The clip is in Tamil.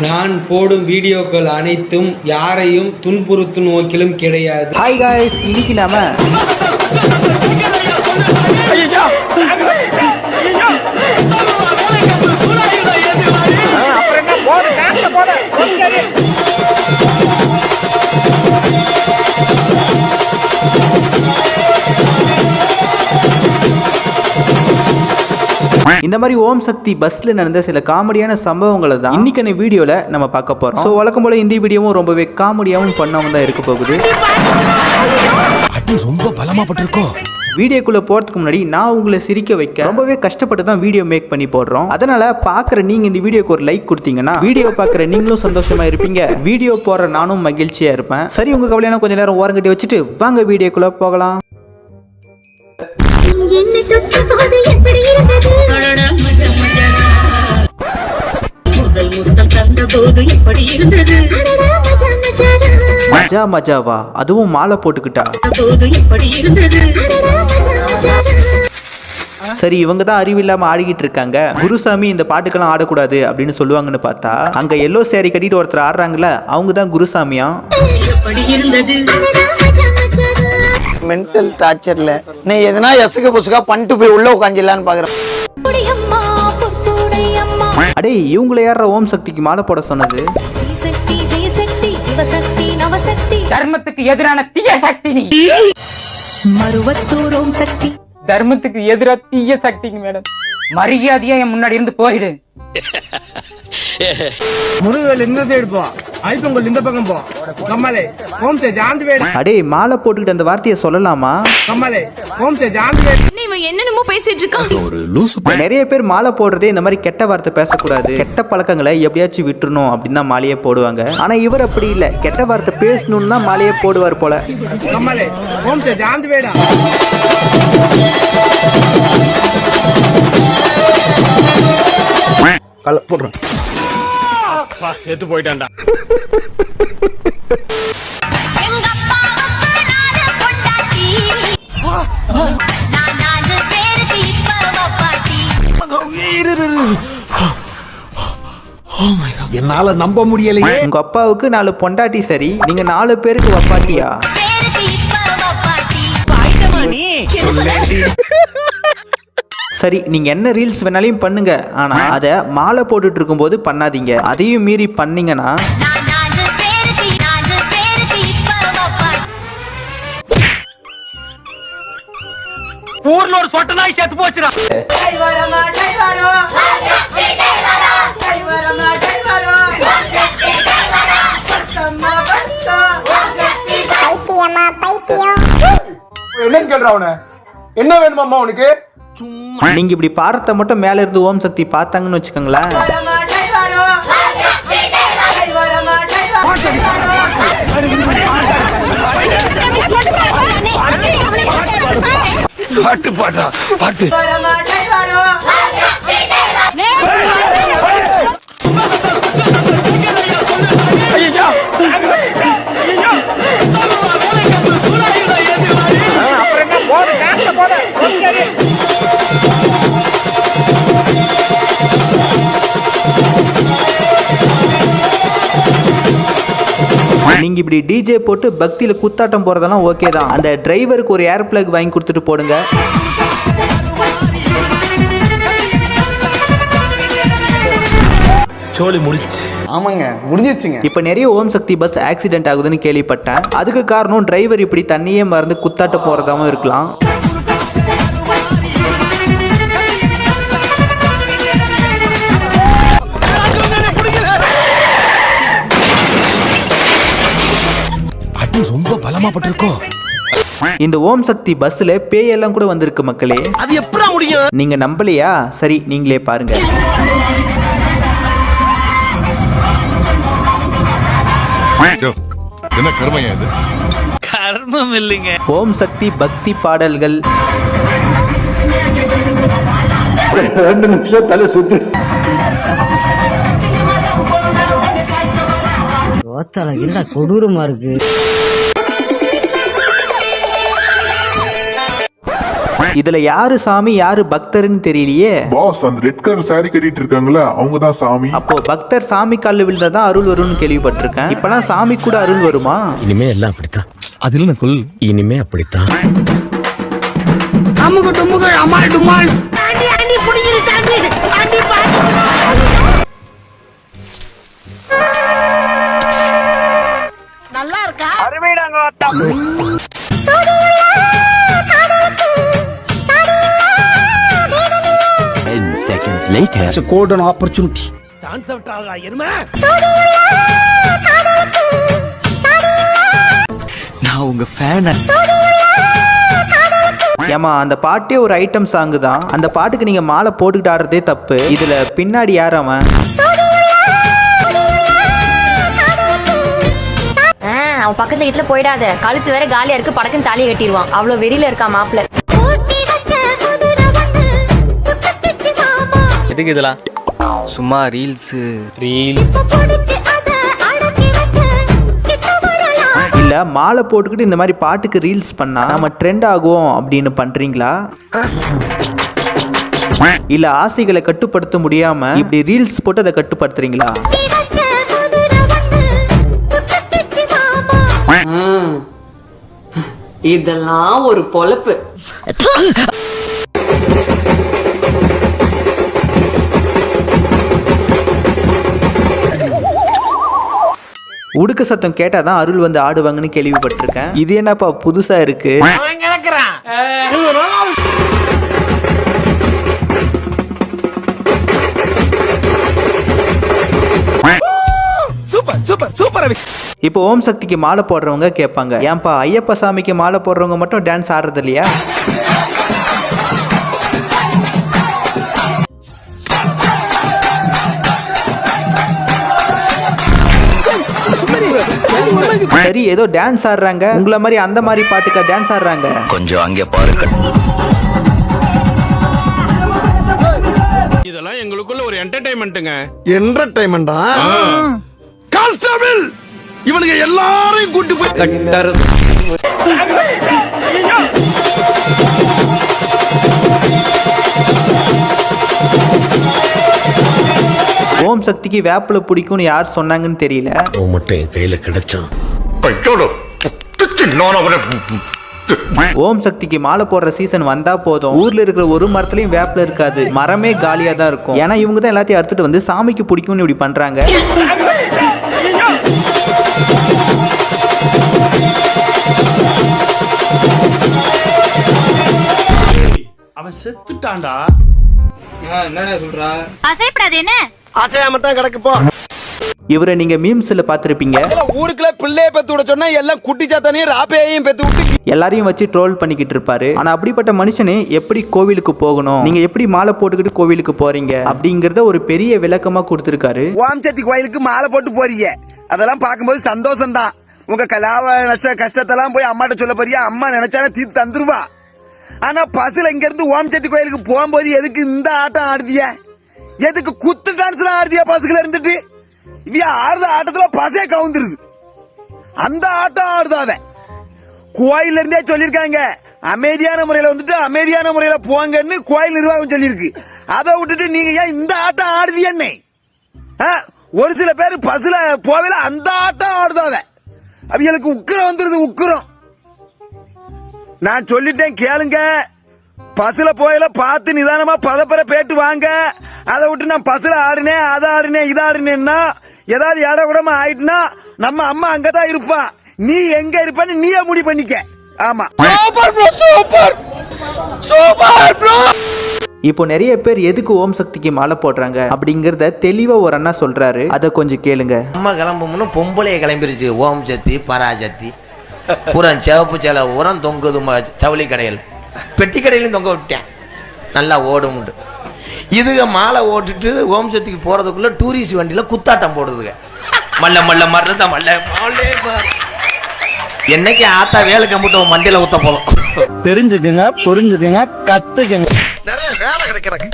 நான் போடும் வீடியோக்கள் அனைத்தும் யாரையும் துன்புறுத்தும் நோக்கிலும் கிடையாது. ஹாய் காய்ஸ் இன்னைக்கு நாம இந்த மாதிரி ஓம் சக்தி பஸ்ல நடந்த சில காமெடியான சம்பவங்களை தான் இன்னைக்கான வீடியோல நம்ம பார்க்க போறோம். ஸோ வழக்கம் போல இந்த வீடியோவும் ரொம்பவே காமெடியாவும் பண்ணாமல் தான் இருக்க போகுது. அடி ரொம்ப பலமா பட்டிருக்கோ. வீடியோக்குள்ள போறதுக்கு முன்னாடி நான் உங்களை சிரிக்க வைக்க ரொம்பவே கஷ்டப்பட்டு தான் வீடியோ மேக் பண்ணி போடுறோம். அதனால பாக்குற நீங்க இந்த வீடியோக்கு ஒரு லைக் கொடுத்தீங்கன்னா வீடியோ பாக்குற நீங்களும் சந்தோஷமா இருப்பீங்க. வீடியோ போடுற நானும் மகிழ்ச்சியா இருப்பேன். சரி உங்க கவலையான கொஞ்ச நேரம் ஓரங்கட்டி வச்சுட்டு வாங்க வீடியோக்குள்ள போகலாம். போது எப்படி இருந்தது அடடா, மஜா, மஜாவா அதுவும் மாலை போட்டுக்கிட்டா போது எப்படி இருந்தது. சரி இவங்க தான் அறிவில்லாம ஆடிக்கிட்டு இருக்காங்க குருசாமி இந்த பாட்டுக்கெல்லாம் ஆடக்கூடாது அப்படின்னு சொல்லுவாங்கன்னு பார்த்தா அங்க எல்லோ சேரி கட்டிட்டு ஒருத்தர் ஆடுறாங்கல்ல அவங்க தான் குருசாமியா. மென்டல் டார்ச்சர்ல நீ எதனா எசுக்க புசுக்கா பண்ணிட்டு போய் உள்ள உட்காந்துலான்னு பாக்குறேன். அடே இவங்கள யார ஓம் சக்திக்கு மாலை போட சொன்னது? தர்மத்துக்கு எதிரான தீய சக்தி நீ. மருவத்தூர் ஓம் சக்தி. தர்மத்துக்கு எதிரா தீய சக்திங்க மேடம். மரியாதையா என் முன்னாடி இருந்து போயிடு. முருகவேல் இந்த சைடு போ. ஐப்பங்கல் இந்த பக்கம் போ. கம்மலே ஓம் சே ஜாந்து வேடு அடே மாலை போட்டுக்கிட்டு அந்த வார்த்தையை சொல்லலாமா? கம்மலே ஓம் சே ஜாந்து வேடு என்னென்னமோ பேசிட்டு இருக்கான். நிறைய பேர் மாலை போடுறதே இந்த மாதிரி கெட்ட வார்த்தை பேசக்கூடாது. கெட்ட பழக்கங்களை எப்படியாச்சும் விட்டுறணும் அப்படின்னு தான் மாலையே போடுவாங்க. ஆனா இவர் அப்படி இல்ல. கெட்ட வார்த்தை பேசணும்னு தான் மாலையே போடுவார் போல. நாலு பேருக்கு இப்ப பாட்டி என்னால நம்ப முடியலையே. உங்க அப்பாவுக்கு நாலு பொண்டாட்டி சரி. நீங்க நாலு பேருக்கு வப்பாட்டியா? சரி நீங்க என்ன ரீல்ஸ் வேணாலையும் பண்ணுங்க. ஆனா அத மாலை போட்டுட்டு இருக்கும்போது பண்ணாதீங்க. அதையும் மீறி பண்ணீங்கன்னா ஊர்ல ஒரு சொட்ட நாய் செத்து போச்சுடா. என்னன்னு கேள்ற அவன? என்ன வேணுமாம்மா உனக்கு? நீங்க இப்படி பாடுறத மட்டும் மேல இருந்து ஓம் சக்தி பார்த்தாங்கன்னு வச்சுக்கோங்களேன். பாட்டு பாடுறா பாட்டு. நீங்க இப்படி டிஜே போட்டு பக்தியில குத்தாட்டம் போறதெல்லாம் ஓகே தான். அந்த டிரைவருக்கு ஒரு ஏர் பிளக் வாங்கி கொடுத்துட்டு போடுங்க. சோழி முடிச்சு. ஆமாங்க முடிஞ்சிருச்சுங்க. இப்ப நிறைய ஓம் சக்தி பஸ் ஆக்சிடென்ட் ஆகுதுன்னு கேள்விப்பட்டேன். அதுக்கு காரணம் டிரைவர் இப்படி தண்ணியே மறந்து குத்தாட்ட போறதாவும் இருக்கலாம். அடி ரொம்ப பலமா பட்டிருக்கோ? இந்த ஓம் சக்தி பஸ்ல பேயெல்லாம் கூட வந்திருக்கு மக்களே. அது எப்படா முடியும்? நீங்க நம்பலையா? சரி நீங்களே பாருங்க. என்ன கருமையா இது? ஓம் சக்தி பக்தி பாடல்கள். கொடூரமா இருக்கு? இதுல யாரு சாமி யாரு பக்தர்னு தெரியலையே. பாஸ் அந்த ரெட் கலர் saree கட்டிட்டு இருக்காங்களா அவங்க தான் சாமி. அப்போ பக்தர் சாமி காலில் விழுந்தாதான் அருள் வரும்னு கேள்விப்பட்டிருக்கேன். இப்பெல்லாம் சாமி கூட அருள் வருமா? இனிமே எல்லாம் அப்படித்தான். அதுல நகுல் இனிமே அப்படித்தான். அமுகு டுமுகு அமால் டுமால். கோல்டன் ஆப்பர்ச்சுனிட்டி நான் உங்க ஃபேன் ஏமா அந்த பாட்டே ஒரு ஐட்டம் சாங் தான். அந்த பாட்டுக்கு நீங்க மாலை போட்டுக்கிட்டு ஆடுறதே தப்பு. இதுல பின்னாடி யார் அவன்? அவன் பக்கத்து வீட்டுல போயிடாத. கழுத்து வேற காலியா இருக்கு படக்குன்னு தாலியை கட்டிடுவான் அவ்வளவு வெறியில இருக்கா மாப்பிள்ள. எதுக்கு இதெல்லாம்? சும்மா ரீல்ஸ். ரீல். இப்ப கொடுத்து அத அடக்கி வச்ச கிட்ட வரலாம். இல்ல மாலை போட்டுக்கிட்டு இந்த மாதிரி பாட்டுக்கு ரீல்ஸ் பண்ணா நம்ம ட்ரெண்ட் ஆகும் அப்படின்னு பண்றீங்களா? இல்ல ஆசைகளை கட்டுப்படுத்த முடியாம இப்படி ரீல்ஸ் போட்டு அதை கட்டுப்படுத்துறீங்களா? இதெல்லாம் ஒரு பொழப்பு. உடுக்க சத்தம் கேட்டாதான் அருள் வந்து ஆடுவாங்கன்னு கேள்விப்பட்டிருக்கேன். இது என்னப்பா புதுசா இருக்கு? சூப்பர் சூப்பர் சூப்பர் இப்போ ஓம் சக்திக்கு மாலை போடுறவங்க கேட்பாங்க ஏன்பா ஐயப்ப சாமிக்கு மாலை போடுறவங்க மட்டும் டான்ஸ் ஆடுறது இல்லையா சரி ஏதோ டான்ஸ் ஆடுறாங்க. உங்களை மாதிரி அந்த மாதிரி பாட்டுக்கா டான்ஸ் ஆடுறாங்க. கொஞ்சம் அங்கே பாருங்க இதெல்லாம் எங்களுக்குள்ள ஒரு என்டர்டைன்மெண்ட்டுங்க என்டர்டைன்மெண்டா கான்ஸ்டபிள்! இவனுங்க எல்லாரையும் கூட்டி போய் கட்டர். ஓம் சக்திக்கு வேப்பில பிடிக்கும்னு யார் சொன்னாங்கன்னு தெரியல. மட்டும் என் கையில கிடைச்சான் ஓம் சக்திக்கு மாலை போடுற சீசன் வந்தா போதும். ஊர்ல இருக்கிற ஒரு மரத்துலயும் வேப்பில இருக்காது. மரமே காலியா தான் இருக்கும். ஏன்னா இவங்க தான் எல்லாத்தையும் அறுத்துட்டு வந்து சாமிக்கு பிடிக்கும்னு இப்படி பண்றாங்க. அவன் செத்துட்டான்டா. அசைப்படாது என்ன? அசையாம தான் கிடக்கு போ. இவரை நீங்க மீம்ஸ்ல பாத்திருப்பீங்க ஊருக்குள்ள பிள்ளைய பெத்து விட சொன்னா எல்லாம் குட்டி சாத்தானையும் ராப்பையையும் பெத்து விட்டு எல்லாரையும் வச்சு ட்ரோல் பண்ணிக்கிட்டு இருப்பாரு. ஆனா அப்படிப்பட்ட மனுஷனே எப்படி கோவிலுக்கு போகணும்? நீங்க எப்படி மாலை போட்டுக்கிட்டு கோவிலுக்கு போறீங்க? அப்படிங்கறத ஒரு பெரிய விளக்கமா கொடுத்திருக்காரு. ஓம்சக்தி கோயிலுக்கு மாலை போட்டு போறீங்க. அதெல்லாம் பார்க்கும்போது சந்தோஷம் தான் உங்க கலாவ நஷ்ட கஷ்டத்தெல்லாம் போய் அம்மாட்ட சொல்ல போறியா? அம்மா நினைச்சாலும் தீர்த்து தந்துருவா. ஆனா பஸ்ல இங்க இருந்து ஓம்சக்தி கோயிலுக்கு போகும்போது எதுக்கு இந்த ஆட்டம் ஆடுதிய? எதுக்கு குத்து டான்ஸ்ல ஆடுதியா பஸ்ல இருந்துட்டு? இவன் ஆடுற ஆட்டத்துல பசே கவுந்துருது. அந்த ஆட்டம் ஆடுதாவ கோயில இருந்தே சொல்லிருக்காங்க. அமைதியான முறையில வந்துட்டு அமைதியான முறையில போங்கன்னு கோயில் நிர்வாகம் சொல்லியிருக்கு. அதை விட்டுட்டு நீங்க ஏன் இந்த ஆட்டம் ஆடுதியன்னே? ஆ, ஒரு சில பேர் பசுல போவேல அந்த ஆட்டம் ஆடுதாவ அவங்களுக்கு உக்கிரம் வந்துருது உக்கிரம். நான் சொல்லிட்டேன் கேளுங்க. பஸ்ல போயில பார்த்து நிதானமா பதப்பற பேட்டு வாங்க. அதை விட்டு நான் பஸ்ல ஆடினேன் அதை ஆடினேன் இதை ஆடினேன்னா ஏதாவது இட கூடமா ஆயிட்டுனா நம்ம அம்மா அங்கதான் இருப்பா. நீ எங்க இருப்பன்னு நீயே முடிவு பண்ணிக்க. ஆமா. இப்போ நிறைய பேர் எதுக்கு ஓம் சக்திக்கு மாலை போடுறாங்க அப்படிங்கறத தெளிவா ஒரு அண்ணா சொல்றாரு. அதை கொஞ்சம் கேளுங்க. அம்மா கிளம்பும்னு பொம்பளைய கிளம்பிருச்சு ஓம் சக்தி பராசக்தி பூரா சிவப்பு சில உரம் தொங்குது ம- ஜவுளி கடையில். பெட்டி கடையிலும் தொங்க விட்டேன் நல்லா ஓடும்ண்டு இதுக மாலை ஓட்டுட்டு ஓம் சக்திக்கு போறதுக்குள்ள டூரிஸ்ட் வண்டியில குத்தாட்டம் போடுதுங்க மல்ல மல்ல மர்றத மல்ல. என்னைக்கு ஆத்தா வேலை கம்பிட்டு உன் மண்டியில ஊத்த போதும். தெரிஞ்சுக்குங்க புரிஞ்சுக்குங்க கத்துக்குங்க. நிறைய வேலை கிடைக்கிறக்கு